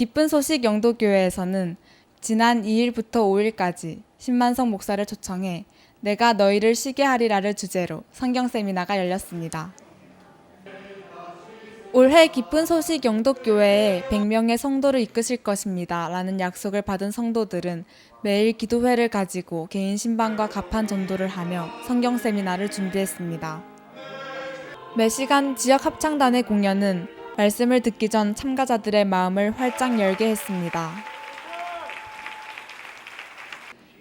기쁜 소식 영도교회에서는 지난 2일부터 5일까지 신만성 목사를 초청해 내가 너희를 쉬게 하리라를 주제로 성경 세미나가 열렸습니다. 올해 기쁜 소식 영도교회에 100명의 성도를 이끄실 것입니다. 라는 약속을 받은 성도들은 매일 기도회를 가지고 개인 신방과 갑판 전도를 하며 성경 세미나를 준비했습니다. 매 시간 지역 합창단의 공연은 말씀을 듣기 전 참가자들의 마음을 활짝 열게 했습니다.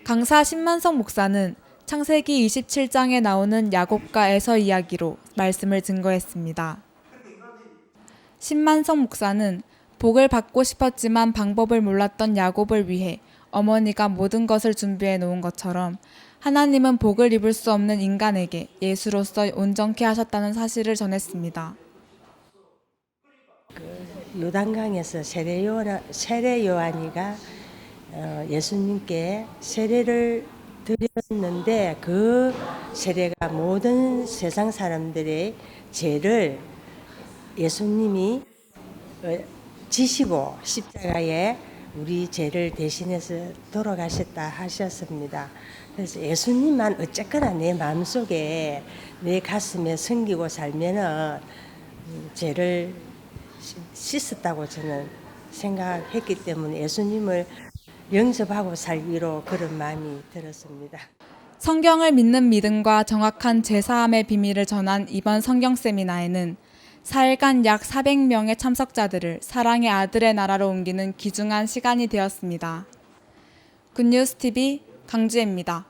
강사 신만성 목사는 창세기 27장에 나오는 야곱과 에서 이야기로 말씀을 증거했습니다. 신만성 목사는 복을 받고 싶었지만 방법을 몰랐던 야곱을 위해 어머니가 모든 것을 준비해 놓은 것처럼 하나님은 복을 입을 수 없는 인간에게 예수로서 온전케 하셨다는 사실을 전했습니다. 요단강에서 세례 요한 세례 요한이가 어, 예수님께 세례를 드렸는데 그 세례가 모든 세상 사람들의 죄를 예수님이 어, 지시고 십자가에 우리 죄를 대신해서 돌아가셨다 하셨습니다. 그래서 예수님만 어쨌거나 내 마음속에 내 가슴에 섬기고 살면은 음, 죄를 씻- 씻었다고 저는 생각했기 때문에 예수님을 영접하고 살기로 그런 마음이 들었습니다. 성경을 믿는 믿음과 정확한 제사함의 비밀을 전한 이번 성경 세미나에는 4일간 약 400명의 참석자들을 사랑의 아들의 나라로 옮기는 귀중한 시간이 되었습니다. 굿뉴스 TV 강주혜입니다.